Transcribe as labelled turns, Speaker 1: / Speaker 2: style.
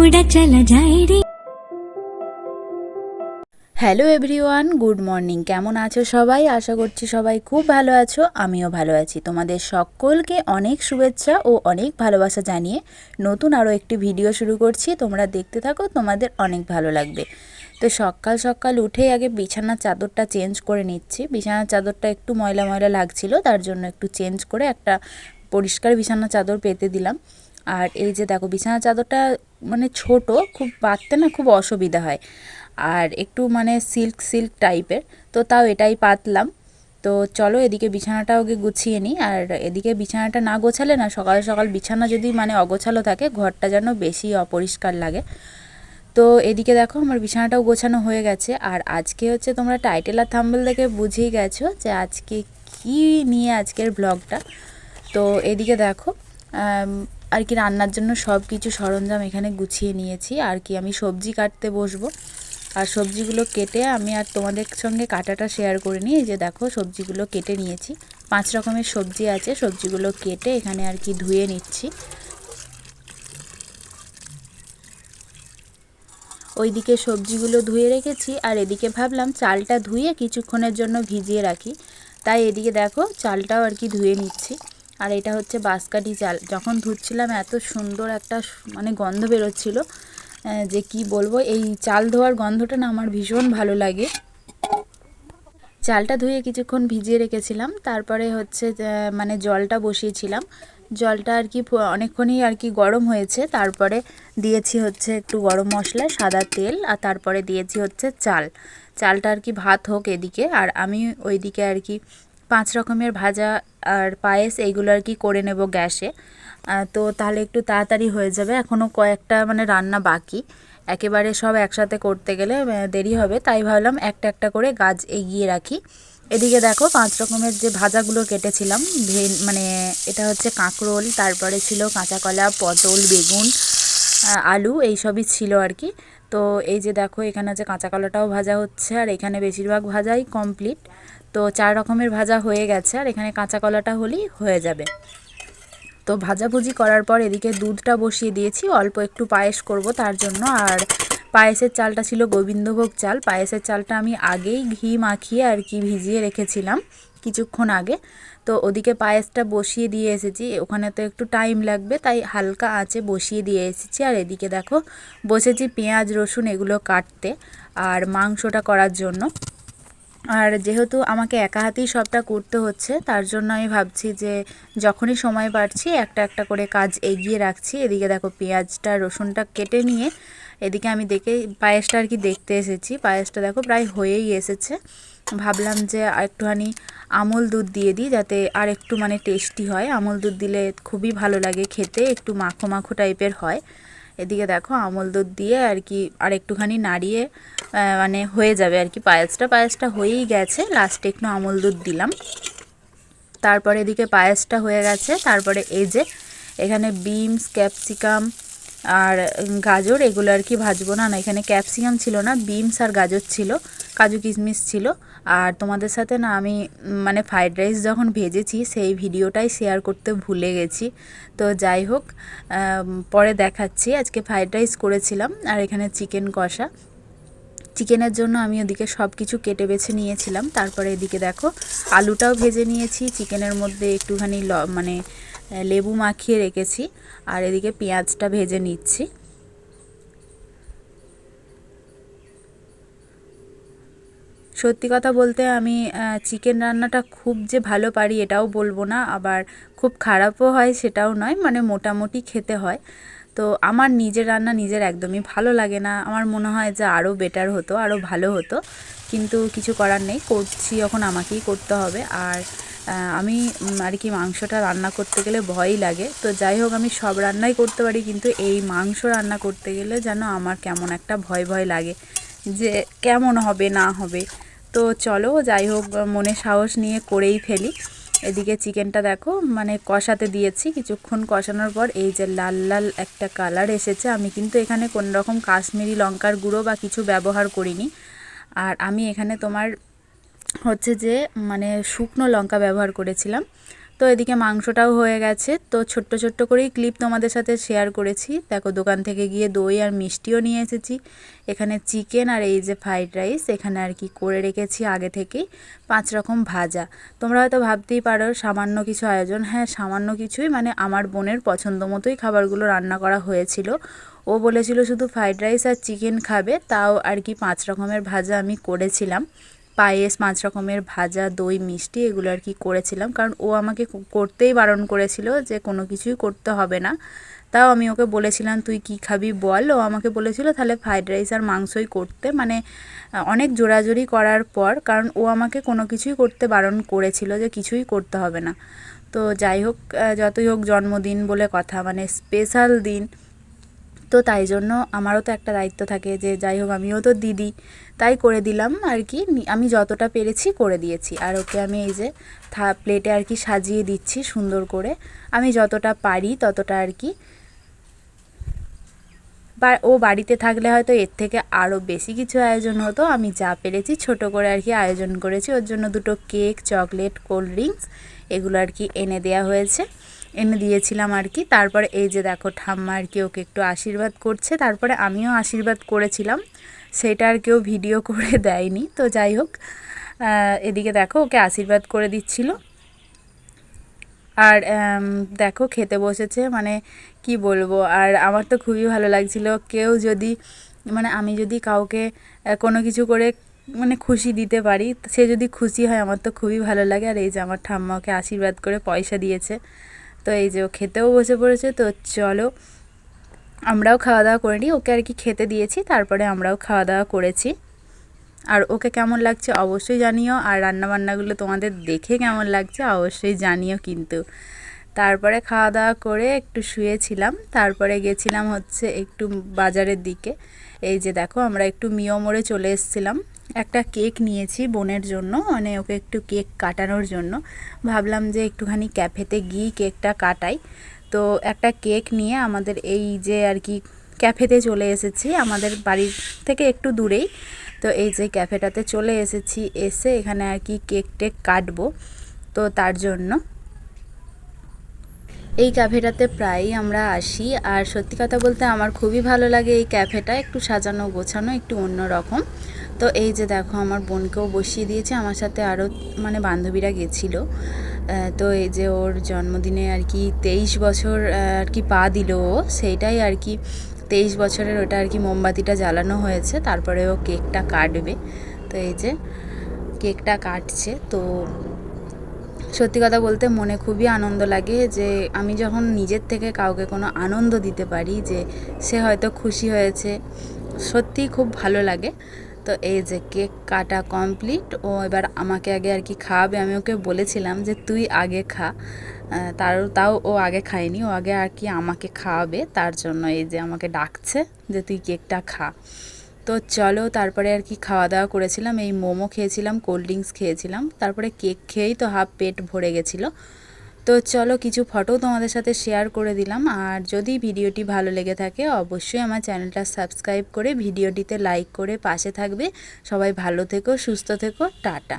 Speaker 1: উড়া রে
Speaker 2: hello everyone good morning কেমন আছো সবাই? আশা করছি সবাই খুব ভালো আছো, আমিও ভালো আছি। তোমাদের সকলকে অনেক শুভেচ্ছা ও অনেক ভালোবাসা জানিয়ে নতুন আরও একটি ভিডিও শুরু করছি। তোমরা দেখতে থাকো, তোমাদের অনেক ভালো লাগবে। তো সকাল সকাল উঠেই আগে বিছানার চাদরটা চেঞ্জ করে নিচ্ছি। বিছানার চাদরটা একটু ময়লা ময়লা লাগছিল, তার জন্য একটু চেঞ্জ করে একটা পরিষ্কার বিছানার চাদর পেতে দিলাম। আর এই যে দেখো বিছানার চাদরটা মানে ছোট, খুব পাততে না খুব অসুবিধা হয়। আর একটু মানে সিল্ক সিল্ক টাইপের তো তাও এটাই পাতলাম। তো চলো এদিকে বিছানাটা ওকে গুছিয়ে নিই। আর এদিকে বিছানাটা না গোছালে না সকাল সকাল বিছানা যদি মানে অগোছালো থাকে, ঘরটা যেন বেশি অপরিষ্কার লাগে। তো এদিকে দেখো, আমার বিছানাটাও গোছানো হয়ে গেছে। আর আজকে হচ্ছে তোমরা টাইটেল আর থাম্বেল দেখে বুঝেই গেছো যে আজকে কি নিয়ে আজকের ব্লগটা তো এদিকে দেখো আর কি রান্নার জন্য সব কিছু সরঞ্জাম এখানে গুছিয়ে নিয়েছি। আর কি আমি সবজি কাটতে বসবো। আর সবজিগুলো কেটে আমি আর তোমাদের সঙ্গে কাটাটা শেয়ার করে নিই। যে দেখো, সবজিগুলো কেটে নিয়েছি। পাঁচ রকমের সবজি আছে। সবজিগুলো কেটে এখানে আর কি ধুয়ে নিচ্ছি। ওইদিকে সবজিগুলো ধুয়ে রেখেছি। আর এদিকে ভাবলাম চালটা ধুয়ে কিছুক্ষণের জন্য ভিজিয়ে রাখি। তাই এদিকে দেখো, চালটাও আর কি ধুয়ে নিচ্ছি। আর এটা হচ্ছে বাঁশকাঠি চাল যখন ধুচ্ছিলাম, এত সুন্দর একটা মানে গন্ধ বেরোচ্ছিল যে কি বলব, এই চাল ধোয়ার গন্ধটা না আমার ভীষণ ভালো লাগে। চালটা ধুয়ে কিছুক্ষণ ভিজিয়ে রেখেছিলাম, তারপরে হচ্ছে মানে জলটা বসিয়েছিলাম। জলটা আর কি অনেকক্ষণই আর কি গরম হয়েছে, তারপরে দিয়েছি হচ্ছে একটু গরম মশলা, সাদা তেল, আর তারপরে দিয়েছি হচ্ছে চাল। চালটা আর কি ভাত হোক এদিকে, আর আমি ওইদিকে আর কি পাঁচ রকমের ভাজা আর পায়েস এইগুলো আর কি করে নেব গ্যাসে। তো তাহলে একটু তাড়াতাড়ি হয়ে যাবে। এখনও কয়েকটা মানে রান্না বাকি। একেবারে সব একসাথে করতে গেলে দেরি হবে। তাই ভাবলাম একটা একটা করে গাছ এগিয়ে রাখি। এদিকে দেখো পাঁচ রকমের যে ভাজাগুলো কেটেছিলাম, ভেন মানে এটা হচ্ছে কাঁকরোল, তারপরে ছিল কাঁচা কলা, পটল, বেগুন আলু, এইসবই ছিল আর কি। তো এই যে দেখো, এখানে যে কাঁচা কলাটাও ভাজা হচ্ছে, আর এখানে বেশিরভাগ ভাজাই কমপ্লিট তো চার রকমের ভাজা হয়ে গেছে, আর এখানে কাঁচা কলাটা হলেই হয়ে যাবে। তো ভাজাভুজি করার পর এদিকে দুধটা বসিয়ে দিয়েছি, অল্প একটু পায়েস করব তার জন্য। আর পায়েসের চালটা ছিল গোবিন্দভোগ চাল। পায়েসের চালটা আমি আগেই ঘি মাখিয়ে আর কি ভিজিয়ে রেখেছিলাম কিছুক্ষণ আগে। তো ওদিকে পায়েসটা বসিয়ে দিয়ে এসেছি। ওখানে তো একটু টাইম লাগবে, তাই হালকা আঁচে বসিয়ে দিয়ে এসেছি। আর এদিকে দেখো, বসেছি পেঁয়াজ, রসুন এগুলো কাটতে আর মাংসটা করার জন্য। আর যেহেতু আমাকে একা হাতেই সবটা করতে হচ্ছে, তার জন্য আমি ভাবছি যে যখনই সময় পাচ্ছি একটা একটা করে কাজ এগিয়ে রাখছি। এদিকে দেখো পেঁয়াজটা, রসুনটা কেটে নিয়ে এদিকে আমি দেখে, পায়েসটা আর কি দেখতে এসেছি। পায়েসটা দেখো প্রায় হয়েই এসেছে। ভাবলাম যে একটুখানি আমল দুধ দিয়ে দিই যাতে আর একটু মানে টেস্টি হয়। আমল দুধ দিলে খুবই ভালো লাগে খেতে, একটু মাখো মাখো টাইপের হয়। এদিকে দেখো আমল দুধ দিয়ে আর কি আর একটুখানি নাড়িয়ে মানে হয়ে যাবে আর কি পায়েসটা। পায়েসটা হয়েই গেছে লাস্টে একটু আমল দুধ দিলাম। তারপরে এদিকে পায়েসটা হয়ে গেছে। তারপরে এই যে এখানে বিনস, ক্যাপসিকাম আর গাজর এগুলো আর কি ভাজবো না না, এখানে ক্যাপসিকাম ছিল না, বিনস আর গাজর ছিল, কাজু কিশমিশ ছিল। আর তোমাদের সাথে না আমি মানে ফ্রাইড রাইস যখন ভেজেছি, সেই ভিডিওটাই শেয়ার করতে ভুলে গেছি। তো যাই হোক পরে দেখাচ্ছি। আজকে ফ্রাইড রাইস করেছিলাম, আর এখানে চিকেন কষা। চিকেনের জন্য আমি ওদিকে সব কিছু কেটে বেছে নিয়েছিলাম। তারপরে এদিকে দেখো, আলুটাও ভেজে নিয়েছি। চিকেনের মধ্যে একটুখানি ল মানে লেবু মাখিয়ে রেখেছি আর এদিকে পেঁয়াজটা ভেজে নিচ্ছি। সত্যি কথা বলতে আমি চিকেন রান্নাটা খুব যে ভালো পারি এটাও বলব না, আবার খুব খারাপও হয় সেটাও নয় মানে মোটামুটি খেতে হয়। তো আমার নিজের রান্না নিজের একদমই ভালো লাগে না, আমার মনে হয় যে আরও বেটার হতো, আরও ভালো হতো, কিন্তু কিছু করার নেই, করছি, যখন আমাকেই করতে হবে। আর আমি আর কি মাংসটা রান্না করতে গেলে ভয়ই লাগে। তো যাই হোক, আমি সব রান্নাই করতে পারি, কিন্তু এই মাংস রান্না করতে গেলে যেন আমার কেমন একটা ভয় ভয় লাগে যে কেমন হবে, না হবে। তো চলো, যাই হোক, মনে সাহস নিয়ে করেই ফেলি। এদিকে চিকেনটা দেখো মানে কষাতে দিয়েছি। কিছুক্ষণ কষানোর পর এই যে লাল লাল একটা কালার এসেছে, আমি কিন্তু এখানে কোনো রকম কাশ্মীরি লঙ্কার গুঁড়ো বা কিছু ব্যবহার করিনি। আর আমি এখানে তোমার হচ্ছে যে মানে শুকনো লঙ্কা ব্যবহার করেছিলাম। তো এদিকে মাংসটাও হয়ে গেছে। তো ছোট্ট ছোট্ট করেই ক্লিপ তোমাদের সাথে শেয়ার করেছি। দেখো, দোকান থেকে গিয়ে দই আর মিষ্টিও নিয়ে এসেছি। এখানে চিকেন আর এই যে ফ্রাইড রাইস এখানে আর কি করে রেখেছি আগে থেকেই। পাঁচ রকম ভাজা। তোমরা হয়তো ভাবতেই পারো, সামান্য কিছু আয়োজন। হ্যাঁ সামান্য কিছুই। মানে আমার বোনের পছন্দ মতোই খাবারগুলো রান্না করা হয়েছিল। ও বলেছিল শুধু ফ্রাইড রাইস আর চিকেন খাবে। তাও আর কি পাঁচ রকমের ভাজা আমি করেছিলাম। পায়েস পাঁচ রকমের ভাজা, দই, মিষ্টি এগুলো আর কি করেছিলাম। কারণ ও আমাকে করতেই বারণ করেছিল যে কোনো কিছুই করতে হবে না। তাও আমি ওকে বলেছিলাম, তুই কি খাবি বল? ও আমাকে বলেছিল, তাহলে ফ্রাইড রাইস আর মাংসই করতে। মানে অনেক জোরাজোরি করার পর কারণ ও আমাকে কোনো কিছুই করতে বারণ করেছিল যে কিছুই করতে হবে না। তো যাই হোক যতই হোক জন্মদিন বলে কথা মানে স্পেশাল দিন। তো তাই জন্য আমারও তো একটা দায়িত্ব থাকে যে যাই হোক আমিও তো দিদি, তাই করে দিলাম আর কি। আমি যতটা পেরেছি করে দিয়েছি। আর ওকে আমি এই যে থা প্লেটে আর কি সাজিয়ে দিচ্ছি সুন্দর করে। আমি যতটা পারি ততটা আর কি। বা, ও বাড়িতে থাকলে হয়তো এর থেকে আরও বেশি কিছু আয়োজন হতো। আমি যা পেরেছি ছোট করে আর কি আয়োজন করেছি। ওর জন্য দুটো কেক, চকলেট, কোল্ড ড্রিঙ্কস, এগুলো আর কি এনে দেওয়া হয়েছে। এনে দিয়েছিলাম আর কি। তারপরে এই যে দেখো, ঠাম্মা আর কি ওকে একটু আশীর্বাদ করছে। তারপরে আমিও আশীর্বাদ করেছিলাম। সেটা আর কেউ ভিডিও করে দেয়নি। তো যাই হোক এদিকে দেখো ওকে আশীর্বাদ করে দিচ্ছিল। আর দেখো খেতে বসেছে। মানে কি বলব, আর আমার তো খুবই ভালো লাগছিল। কেউ যদি মানে আমি যদি কাউকে কোনো কিছু করে মানে খুশি দিতে পারি, সে যদি খুশি হয়, আমার তো খুবই ভালো লাগে। আর এই যে আমার ঠাম্মা ওকে আশীর্বাদ করে পয়সা দিয়েছে। তো এই যে ও খেতেও বসে পড়েছে, তো চলো আমরাও খাওয়া দাওয়া করে নিই। ওকে আর কি খেতে দিয়েছি, তারপরে আমরাও খাওয়া দাওয়া করেছি। আর ওকে কেমন লাগছে অবশ্যই জানিও, আর রান্নাবান্নাগুলো তোমাদের দেখে কেমন লাগছে অবশ্যই জানিও কিন্তু। তারপরে খাওয়া দাওয়া করে একটু শুয়েছিলাম, তারপরে গেছিলাম হচ্ছে একটু বাজারের দিকে। এই যে দেখো, আমরা একটু মিও মোড়ে চলে এসেছিলাম। একটা কেক নিয়েছি বোনের জন্য মানে ওকে একটু কেক কাটানোর জন্য। ভাবলাম যে একটুখানি ক্যাফেতে গিয়ে কেকটা কাটাই। তো একটা কেক নিয়ে আমাদের এই যে আর কি ক্যাফেতে চলে এসেছি, আমাদের বাড়ির থেকে একটু দূরেই। তো এই যে ক্যাফেটাতে চলে এসেছি, এসে এখানে আর কি কেক টেক কাটবো, তো তার জন্য। এই ক্যাফেটাতে প্রায়ই আমরা আসি, আর সত্যি কথা বলতে আমার খুবই ভালো লাগে এই ক্যাফেটা, একটু সাজানো গোছানো একটু অন্য রকম তো এই যে দেখো, আমার বোনকেও বসিয়ে দিয়েছে। আমার সাথে আরও মানে বান্ধবীরা গেছিল। তো এই যে ওর জন্মদিনে আর কি তেইশ বছর আর কি পা দিল ও। সেইটাই আর কি তেইশ বছরের ওটা আর কি মোমবাতিটা জ্বালানো হয়েছে। তারপরে ও কেকটা কাটবে। তো এই যে কেকটা কাটছে। তো সত্যি কথা বলতে মনে খুবই আনন্দ লাগে যে আমি যখন নিজের থেকে কাউকে কোনো আনন্দ দিতে পারি যে সে হয়তো খুশি হয়েছে, সত্যিই খুব ভালো লাগে। তো এই যে কেক কাটা কমপ্লিট, ও এবার আমাকে আগে আর কি খাওয়াবে। আমি ওকে বলেছিলাম যে, তুই আগে খা। তার, তাও ও আগে খায়নি, ও আগে আর কি আমাকে খাওয়াবে। তার জন্য এই যে আমাকে ডাকছে যে, তুই কেকটা খা। তো চলো, তারপরে আর কি খাওয়া দাওয়া করেছিলাম। এই মোমো খেয়েছিলাম, কোল্ড ড্রিঙ্কস খেয়েছিলাম। তারপরে কেক খেয়েই তো হাফ পেট ভরে গেছিল। তো চলো কিছু ফটো তোমাদের সাথে শেয়ার করে দিলাম। আর যদি ভিডিওটি ভালো লেগে থাকে, অবশ্যই আমার চ্যানেলটা সাবস্ক্রাইব করে ভিডিওটিতে লাইক করে পাশে থাকবে। সবাই ভালো থেকো, সুস্থ থেকো, টাটা।